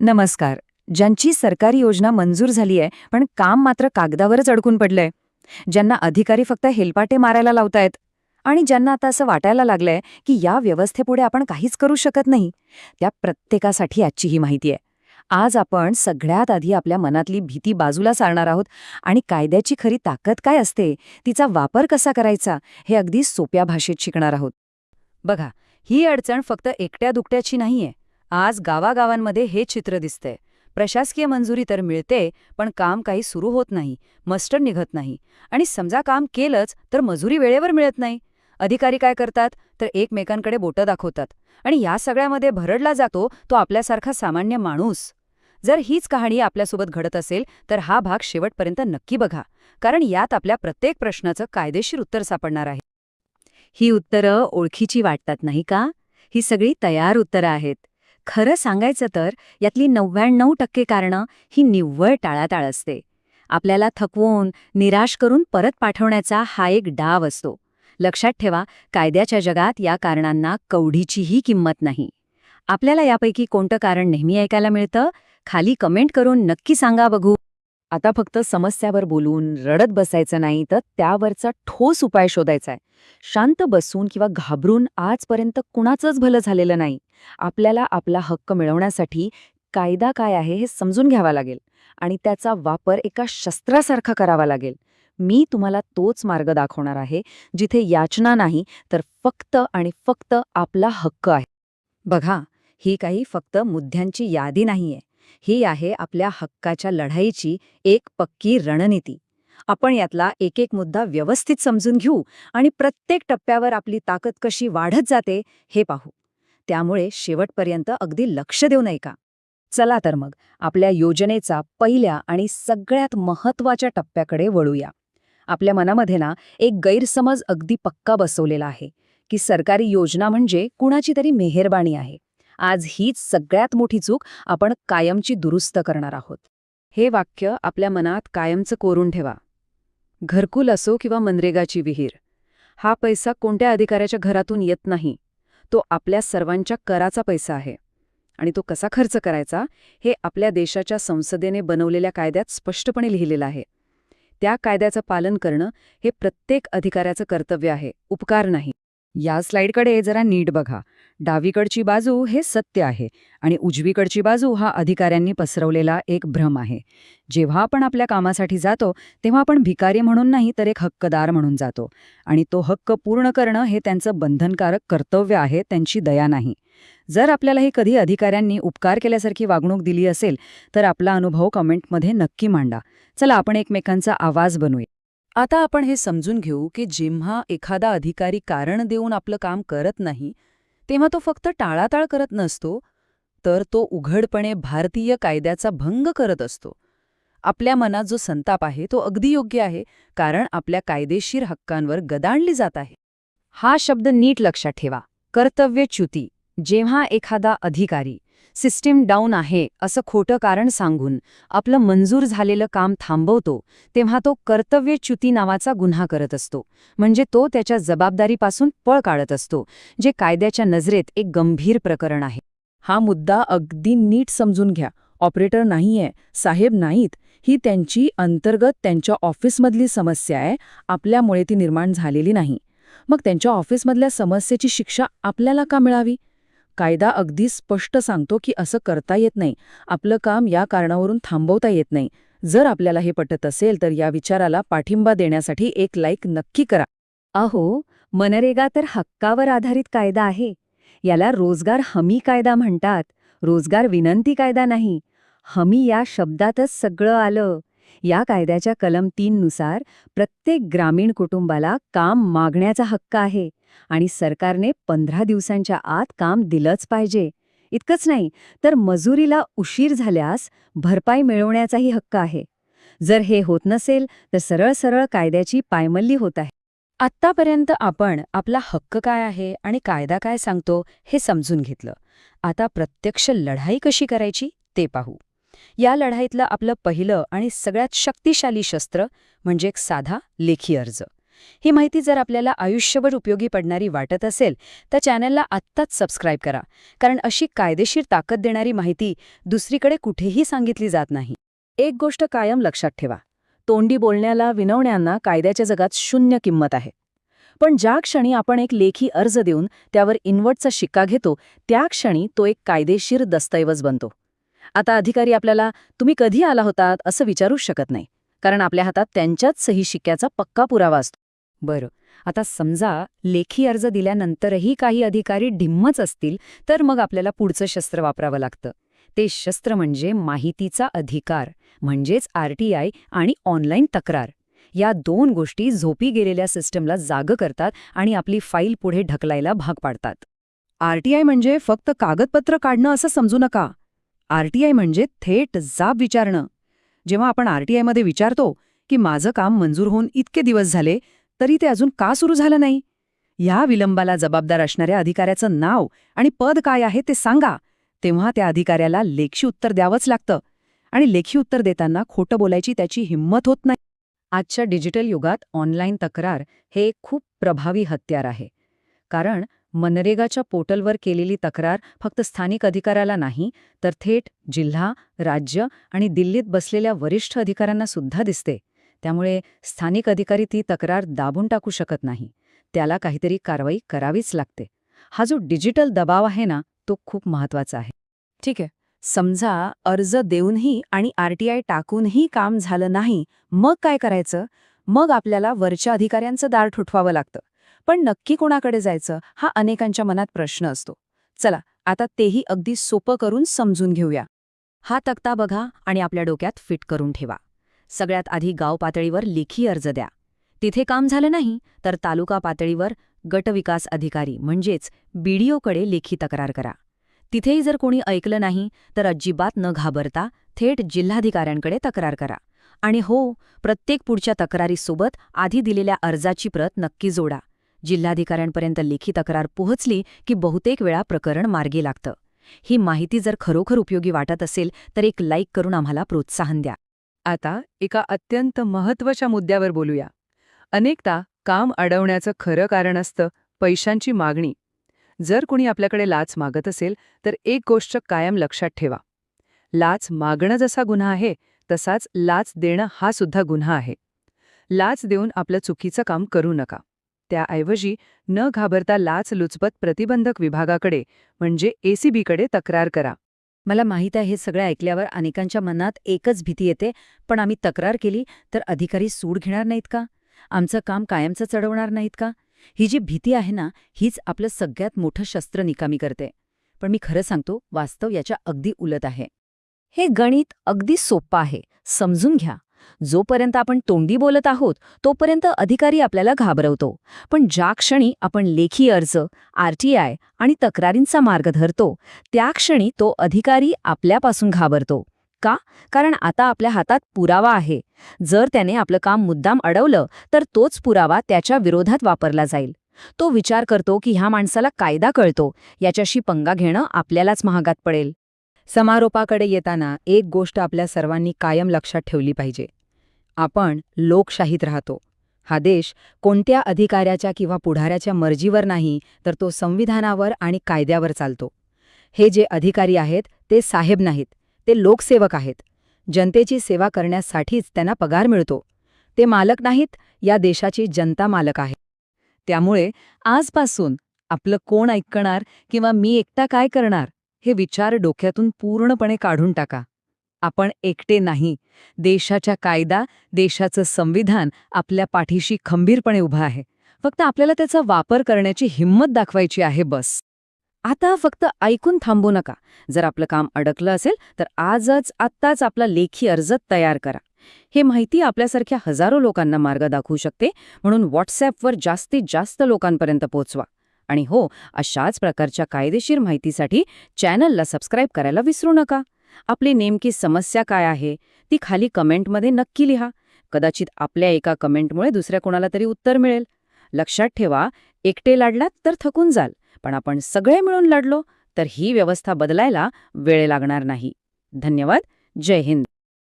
नमस्कार. ज्यांची सरकारी योजना मंजूर झाली आहे पण काम मात्र कागदावरच अडकून पडलंय. ज्यांना अधिकारी फक्त हेलपाटे मारायला लावतायत आणि ज्यांना आता असं वाटायला लागलंय की या व्यवस्थेपुढे आपण काहीच करू शकत नाही त्या प्रत्येकासाठी आजची ही माहिती आहे. आज आपण सगळ्यात आधी आपल्या मनातली भीती बाजूला सारणार आहोत आणि कायद्याची खरी ताकद काय असते तिचा वापर कसा करायचा हे अगदी सोप्या भाषेत शिकणार आहोत. बघा ही अडचण फक्त एकट्या दुकट्याची नाहीये. आज गावागावांमध्ये हे चित्र दिसतंय. प्रशासकीय मंजुरी तर मिळते पण काम काही सुरू होत नाही मस्टर निघत नाही. आणि समजा काम केलंच तर मजुरी वेळेवर मिळत नाही. अधिकारी काय करतात? तर एकमेकांकडे बोटं दाखवतात. आणि या सगळ्यामध्ये भरडला जातो तो आपल्यासारखा सामान्य माणूस. जर हीच कहाणी आपल्यासोबत घडत असेल तर हा भाग शेवटपर्यंत नक्की बघा. कारण यात आपल्या प्रत्येक प्रश्नाचं कायदेशीर उत्तर सापडणार आहे. ही उत्तरं ओळखीची वाटतात नाही का? ही सगळी तयार उत्तरं आहेत. खरं सांगायचं तर यातली नव्याण्णव टक्के कारणं ही निव्वळ टाळाटाळ असते. आपल्याला थकवून निराश करून परत पाठवण्याचा हा एक डाव असतो. लक्षात ठेवा कायद्याच्या जगात या कारणांना कवढीचीही किंमत नाही. आपल्याला यापैकी कोणतं कारण नेहमी ऐकायला मिळतं? खाली कमेंट करून नक्की सांगा बघू. आता फक्त समस्यावर बोलून रडत बसायचं नाही तर त्यावरचा ठोस उपाय शोधायचा आहे शांत बसून किंवा घाबरून आजपर्यंत कुणाचंच भलं झालेलं नाही. आपल्याला आपला हक्क मिळवण्यासाठी कायदा काय आहे हे समजून घ्यावा लागेल आणि त्याचा वापर एका शस्त्रासारखा करावा लागेल. मी तुम्हाला तोच मार्ग दाखवणार आहे जिथे याचना नाही तर फक्त आणि फक्त आपला हक्क आहे. बघा ही काही फक्त मुद्द्यांची यादी नाहीये. ही आहे आपल्या हक्काच्या लढाईची एक पक्की रणनीती. आपण यातला एक एक मुद्दा व्यवस्थित समजून घेऊ आणि प्रत्येक टप्प्यावर आपली ताकद कशी वाढत जाते हे पाहू. त्यामुळे शेवटपर्यंत अगदी लक्ष देऊ नये का चला तर मग आपल्या योजनेचा पहिल्या आणि सगळ्यात महत्त्वाच्या टप्प्याकडे वळूया. आपल्या मनामध्ये ना एक गैरसमज अगदी पक्का बसवलेला आहे की सरकारी योजना म्हणजे कुणाची तरी मेहरबाणी आहे. आज हीच सगळ्यात मोठी चूक आपण कायमची दुरुस्त करणार आहोत. हे वाक्य आपल्या मनात कायमचं कोरून ठेवा. घरकुल असो किंवा मनरेगाची विहीर हा पैसा कोणत्या अधिकाऱ्याच्या घरातून येत नाही तो आपल्या सर्वांच्या कराचा पैसा आहे. आणि तो कसा खर्च करायचा हे आपल्या देशाच्या संसदेने बनवलेल्या कायद्यात स्पष्टपणे लिहिलेलं आहे. त्या कायद्याचं पालन करणं हे प्रत्येक अधिकाऱ्याचं कर्तव्य आहे उपकार नाही. या स्लाइडकडे जरा नीट बघा. डावीकडची बाजू हे सत्य आहे आणि उजवीकडची बाजू हा अधिकाऱ्यांनी पसरवलेला एक भ्रम आहे. जेव्हा आपण आपल्या कामासाठी जातो तेव्हा आपण भिकारी म्हणून नाही तर एक हक्कदार म्हणून जातो. आणि तो हक्क पूर्ण करणं हे त्यांचं बंधनकारक कर्तव्य आहे त्यांची दया नाही. जर आपल्यालाही कधी अधिकाऱ्यांनी उपकार केल्यासारखी वागणूक दिली असेल तर आपला अनुभव कमेंटमध्ये नक्की मांडा. चला आपण एकमेकांचा आवाज बनवूया. आता आपण हे समजून घेऊ की जेव्हा एखादा अधिकारी कारण देऊन आपलं काम करत नाही तेव्हा तो फक्त टाळाटाळ करत नसतो तर तो उघडपणे भारतीय कायद्याचा भंग करत असतो. आपल्या मनात जो संताप आहे तो अगदी योग्य आहे कारण आपल्या कायदेशीर हक्कांवर गदाणली जात आहे. हा शब्द नीट लक्षात ठेवा. कर्तव्यच्युती जेव्हा एखादा अधिकारी सिस्टीम डाऊन आहे असं खोटं कारण सांगून आपलं मंजूर झालेलं काम थांबवतो तेव्हा तो कर्तव्यच्युती नावाचा गुन्हा करत असतो. म्हणजे तो त्याच्या जबाबदारीपासून पळ काढत असतो जे कायद्याच्या नजरेत एक गंभीर प्रकरण आहे. हा मुद्दा अगदी नीट समजून घ्या. ऑपरेटर नाहीये साहेब नाहीत. ही त्यांची अंतर्गत त्यांच्या ऑफिसमधली समस्या आहे आपल्यामुळे ती निर्माण झालेली नाही. मग त्यांच्या ऑफिसमधल्या समस्येची शिक्षा आपल्याला का मिळावी? कायदा अगदी स्पष्ट सांगतो की असं करता येत नाही. आपलं काम या कारणावरून थांबवता येत नाही. जर आपल्याला हे पटत असेल तर या विचाराला पाठिंबा देण्यासाठी एक लाईक नक्की करा. अहो मनरेगा तर हक्कावर आधारित कायदा आहे. याला रोजगार हमी कायदा म्हणतात. रोजगार विनंती कायदा नाही. हमी या शब्दातच सगळं आलं. या कायद्याच्या कलम तीन नुसार प्रत्येक ग्रामीण कुटुंबाला काम मागण्याचा हक्क आहे. आणि सरकारने पंधरा दिवसांच्या आत काम दिलंच पाहिजे. इतकंच नाही तर मजुरीला उशीर झाल्यास भरपाई मिळवण्याचाही हक्क आहे. जर हे होत नसेल तर सरळ सरळ कायद्याची पायमल्ली होत आहे. आत्तापर्यंत आपण आपला हक्क काय आहे आणि कायदा काय सांगतो हे समजून घेतलं. आता प्रत्यक्ष लढाई कशी करायची ते पाहू. या लढाईतलं आपलं पहिलं आणि सगळ्यात शक्तिशाली शस्त्र म्हणजे एक साधा लेखी अर्ज. ही माहिती जर आपल्याला आयुष्यभर उपयोगी पडणारी वाटत असेल तर चॅनलला आत्ताच सबस्क्राईब करा. कारण अशी कायदेशीर ताकद देणारी माहिती दुसरीकडे कुठेही सांगितली जात नाही. एक गोष्ट कायम लक्षात ठेवा. तोंडी बोलण्याला विनवण्यांना कायद्याच्या जगात शून्य किंमत आहे. पण ज्या क्षणी आपण एक लेखी अर्ज देऊन त्यावर इन्व्हर्टचा शिक्का घेतो त्या क्षणी तो एक कायदेशीर दस्तऐवज बनतो. आता अधिकारी आपल्याला तुम्ही कधी आला होतात? असं विचारूच शकत नाही. कारण आपल्या हातात त्यांच्याच सही शिक्क्याचा पक्का पुरावा असतो. बरं. आता समजा लेखी अर्ज दिल्यानंतरही काही अधिकारी ढिम्मच असतील तर मग आपल्याला पुढचं शस्त्र वापरावं लागतं. ते शस्त्र म्हणजे माहितीचा अधिकार म्हणजेच आरटीआय आणि ऑनलाईन तक्रार. या दोन गोष्टी झोपी गेलेल्या सिस्टमला जागं करतात आणि आपली फाईल पुढे ढकलायला भाग पाडतात. आरटीआय म्हणजे फक्त कागदपत्र काढणं असं समजू नका. आरटीआय म्हणजे थेट जाब विचारणं. जेव्हा आपण आरटीआयमध्ये विचारतो की माझं काम मंजूर होऊन इतके दिवस झाले तरी ते अजून का सुरू झालं नाही? या विलंबाला जबाबदार असणाऱ्या अधिकाऱ्याचं नाव आणि पद काय आहे ते सांगा. तेव्हा त्या अधिकाऱ्याला लेखी उत्तर द्यावंच लागतं. आणि लेखी उत्तर देताना खोटं बोलायची त्याची हिंमत होत नाही. आजच्या डिजिटल युगात ऑनलाईन तक्रार हे एक खूप प्रभावी हत्यार आहे. कारण मनरेगाच्या पोर्टलवर केलेली तक्रार फक्त स्थानिक अधिकाऱ्याला नाही तर थेट जिल्हा राज्य आणि दिल्लीत बसलेल्या वरिष्ठ अधिकाऱ्यांना सुद्धा दिसते. त्यामुळे स्थानिक अधिकारी ती तक्रार दाबून टाकू शकत नाही. त्याला काहीतरी कारवाई करावीच लागते. हा जो डिजिटल दबाव आहे ना तो खूप महत्त्वाचा आहे. ठीक आहे. समजा अर्ज देऊनही आणि आरटीआय टाकूनही काम झालं नाही मग काय करायचं? मग आपल्याला वरच्या अधिकाऱ्यांचं दार ठुठवावं लागतं. पण नक्की कोणाकडे जायचं हा अनेकांच्या मनात प्रश्न असतो. चला आता तेही अगदी सोपं करून समजून घेऊया. हा तक्ता बघा आणि आपल्या डोक्यात फिट करून ठेवा. सगळ्यात आधी गाव पातळीवर लेखी अर्ज द्या. तिथे काम झालं नाही तर तालुका पातळीवर गटविकास अधिकारी म्हणजेच बीडीओकडे लेखी तक्रार करा. तिथेही जर कोणी ऐकलं नाही तर अजिबात न घाबरता थेट जिल्हाधिकाऱ्यांकडे तक्रार करा. आणि हो प्रत्येक पुढच्या तक्रारीसोबत आधी दिलेल्या अर्जाची प्रत नक्की जोडा. जिल्हाधिकाऱ्यांपर्यंत लेखी तक्रार पोहोचली की बहुतेक वेळा प्रकरण मार्गी लागतं. ही माहिती जर खरोखर उपयोगी वाटत असेल तर एक लाईक करून आम्हाला प्रोत्साहन द्या. आता एका अत्यंत महत्त्वाच्या मुद्द्यावर बोलूया. अनेकदा काम अडवण्याचं खरं कारण असतं पैशांची मागणी. जर कुणी आपल्याकडे लाच मागत असेल तर एक गोष्ट कायम लक्षात ठेवा. लाच मागणं जसा गुन्हा आहे तसाच लाच देणं हा सुद्धा गुन्हा आहे. लाच देऊन आपलं चुकीचं काम करू नका. त्याऐवजी न घाबरता लाच लुचपत प्रतिबंधक विभागाकडे म्हणजे एसीबीकडे तक्रार करा. मला माहीत आहे हे सगळं ऐकल्यावर अनेकांच्या मनात एकच भीती येते पण आम्ही तक्रार केली तर अधिकारी सूड घेणार नाहीत का? आमचं काम कायमचं चढवणार नाहीत का? ही जी भीती आहे ना हीच आपलं सगळ्यात मोठं शस्त्र निकामी करते. पण मी खरं सांगतो वास्तव याच्या अगदी उलट आहे. हे गणित अगदी सोपं आहे. समजून घ्या. जोपर्यंत आपण तोंडी बोलत आहोत तोपर्यंत अधिकारी आपल्याला घाबरवतो. पण ज्या क्षणी आपण लेखी अर्ज आरटीआय आणि तक्रारींचा मार्ग धरतो त्या क्षणी तो अधिकारी आपल्यापासून घाबरतो. का? कारण आता आपल्या हातात पुरावा आहे. जर त्याने आपलं काम मुद्दाम अडवलं तर तोच पुरावा त्याच्या विरोधात वापरला जाईल. तो विचार करतो की ह्या माणसाला कायदा कळतो याच्याशी पंगा घेणं आपल्यालाच महागात पडेल. समारोपाकडे येताना एक गोष्ट आपल्या सर्वांनी कायम लक्षात ठेवली पाहिजे. आपण लोकशाहीत राहतो. हा देश कोणत्या अधिकाऱ्याच्या किंवा पुढाऱ्याच्या मर्जीवर नाही तर तो संविधानावर आणि कायद्यावर चालतो. हे जे अधिकारी आहेत ते साहेब नाहीत ते लोकसेवक आहेत. जनतेची सेवा करण्यासाठीच त्यांना पगार मिळतो. ते मालक नाहीत या देशाची जनता मालक आहे. त्यामुळे आजपासून आपलं कोण ऐकणार किंवा मी एकटा काय करणार? हे विचार डोक्यातून पूर्णपणे काढून टाका. आपण एकटे नाही. देशाच्या कायदा देशाचं संविधान आपल्या पाठीशी खंबीरपणे उभं आहे. फक्त आपल्याला त्याचा वापर करण्याची हिंमत दाखवायची आहे बस. आता फक्त ऐकून थांबू नका. जर आपलं काम अडकलं असेल तर आजच आत्ताच आपला लेखी अर्ज तयार करा. हे माहिती आपल्यासारख्या हजारो लोकांना मार्ग दाखवू शकते म्हणून व्हॉट्सॲपवर जास्तीत जास्त लोकांपर्यंत पोहोचवा. आणि हो अशाच प्रकारच्या कायदेशीर माहितीसाठी चॅनलला सबस्क्राईब करायला विसरू नका. आपली नेमकी समस्या काय आहे ती खाली कमेंटमध्ये नक्की लिहा. कदाचित आपल्या एका कमेंटमुळे दुसऱ्या कोणाला तरी उत्तर मिळेल. लक्षात ठेवा एकटे लढलात तर थकून जाल पण आपण सगळे मिळून लढलो तर ही व्यवस्था बदलायला वेळ लागणार नाही. धन्यवाद जय हिंद.